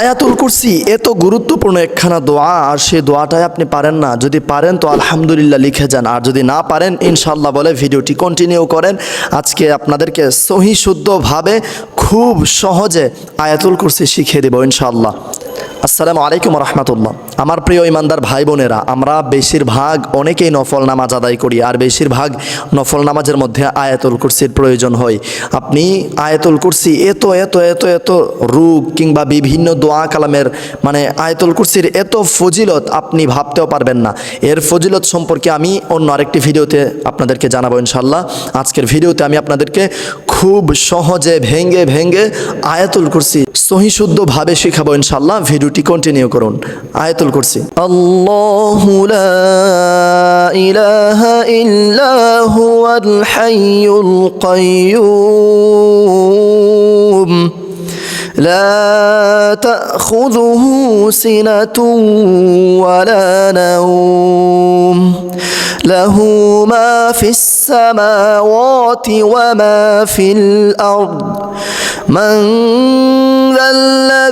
আয়াতুল কুরসি তো গুরুত্বপূর্ণ একখানা দোয়া, আর সেই দোয়াটাই আপনি পারেন না। যদি পারেন তো আলহামদুলিল্লাহ লিখে যান, আর যদি না পারেন ইনশাল্লাহ বলে ভিডিওটি কন্টিনিউ করেন। আজকে আপনাদেরকে সহি শুদ্ধভাবে খুব সহজে আয়াতুল কুরসি শিখিয়ে দেব ইনশাল্লাহ আসসালামু আলাইকুম রহমতুল্লাহ। আমার প্রিয় ইমানদার ভাই বোনেরা আমরা বেশিরভাগ অনেকেই নফল নামাজ আদায় করি, আর বেশিরভাগ নফল নামাজের মধ্যে আয়াতুল কুরসির প্রয়োজন হয়। আপনি আয়াতুল কুরসি এত এত এত এত রোগ কিংবা বিভিন্ন দোয়া কালামের মানে আয়াতুল কুরসির এত ফজিলত আপনি ভাবতেও পারবেন না। এর ফজিলত সম্পর্কে আমি অন্য আরেকটি ভিডিওতে আপনাদেরকে জানাব ইনশাল্লাহ আজকের ভিডিওতে আমি আপনাদেরকে খুব সহজে ভেঙ্গে ভেঙ্গে আয়াতুল কুরসি সহিশুদ্ধভাবে শেখাবো ইনশাল্লাহ ভিডিওটি কন্টিনিউ করুন আয়াতুল কুরসি আল্লাহু লা ইলাহা ইল্লা হুয়াল হাইয়ুল কাইয়্যুম لا تأخذه سنة ولا نوم له ما في السماوات وما في الأرض من ذا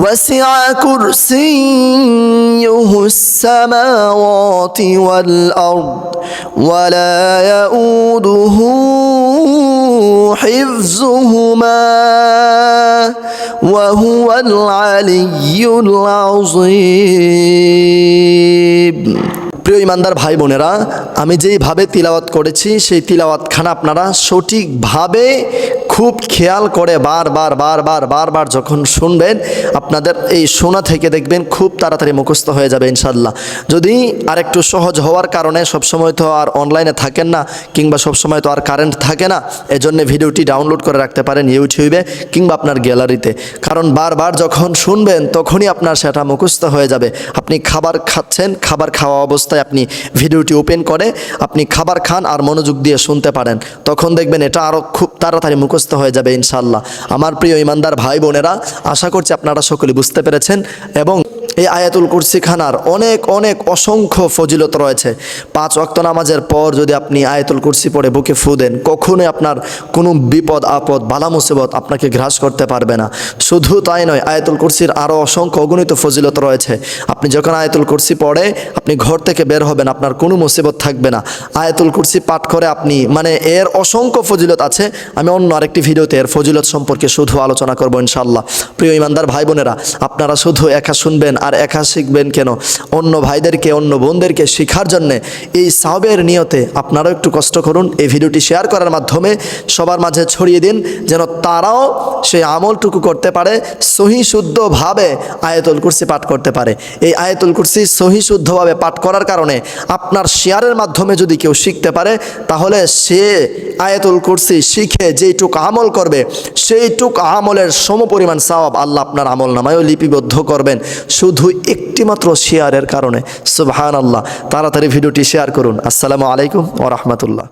وسع كرسيه السماوات والأرض ولا يؤوده حفظهما وهو العلي العظيم প্রিয় ইমানদার ভাই বোনেরা আমি যেইভাবে তিলাওয়াত করেছি সেই তিলাওয়াতখানা আপনারা সঠিকভাবে খুব খেয়াল করে বারবার বারবার বারবার যখন শুনবেন, আপনাদের এই শোনা থেকে দেখবেন খুব তাড়াতাড়ি মুখস্থ হয়ে যাবে ইনশাল্লাহ যদি আরেকটু সহজ হওয়ার কারণে সবসময় তো আর অনলাইনে থাকেন না, কিংবা সবসময় তো আর কারেন্ট থাকে না, এজন্য ভিডিওটি ডাউনলোড করে রাখতে পারেন ইউটিউবে কিংবা আপনার গ্যালারিতে কারণ বারবার যখন শুনবেন, তখনই আপনার সেটা মুখস্থ হয়ে যাবে। আপনি খাবার খাচ্ছেন, খাবার খাওয়া অবস্থায় আপনি ভিডিওটি ওপেন করে আপনি খাবার খান আর মনোযোগ দিয়ে শুনতে পারেন। তখন দেখবেন এটা আরও খুব তাড়াতাড়ি মুখস্থ হয়ে যাবে ইনশাল্লাহ আমার প্রিয় ইমানদার ভাই বোনেরা, আশা করছি আপনারা সকলে বুঝতে পেরেছেন এবং এই আয়াতুল কুরসি খানার অনেক অনেক অসংখ্য ফজিলত রয়েছে। পাঁচ অক্ত নামাজের পর যদি আপনি আয়াতুল কুরসি পড়ে বুকে ফু দেন, কখনোই আপনার কোনো বিপদ, আপদ, বালা মুসিবত আপনাকে গ্রাস করতে পারবে না। শুধু তাই নয়, আয়াতুল কুরসির আরও অসংখ্য অগণিত ফজিলত রয়েছে। আপনি যখন আয়াতুল কুরসি পড়ে, আপনি ঘর থেকে বের হবেন, আপনার কোনো মুসিবত থাকবে না। আয়াতুল কুরসি পাঠ করে আপনি মানে এর অসংখ্য ফজিলত আছে, আমি অন্য আরেকটি ভিডিওতে এর ফজিলত সম্পর্কে শুধু আলোচনা করব ইনশাল্লাহ প্রিয় ইমানদার ভাই বোনেরা আপনারা শুধু একা শুনবেন আর একা শিখবেন কেন? অন্য ভাইদেরকে, অন্য বোনদেরকে শেখার জন্যে এই সাহবের নিয়তে আপনারাও একটু কষ্ট করুন, এই ভিডিওটি শেয়ার করার মাধ্যমে সবার মাঝে ছড়িয়ে দিন, যেন তারাও সেই আমলটুকু করতে পারে, সহি শুদ্ধভাবে আয়াতুল কুরসি পাঠ করতে পারে। এই আয়াতুল কুরসি সহি শুদ্ধভাবে পাঠ করার কারণে আপনার শেয়ারের মাধ্যমে যদি কেউ শিখতে পারে, তাহলে সে আয়াতুল কুরসি শিখে যেইটুক আমল করবে, সেইটুক আমলের সমপরিমাণ সওয়াব আল্লাহ আপনার আমল নামায়ও লিপিবদ্ধ করবেন। শুধু একটিমাত্র শেয়ারের কারণে। সুবহান আল্লাহ তাড়াতাড়ি ভিডিওটি শেয়ার করুন। আসসালামু আলাইকুম ও রহমতুল্লাহ।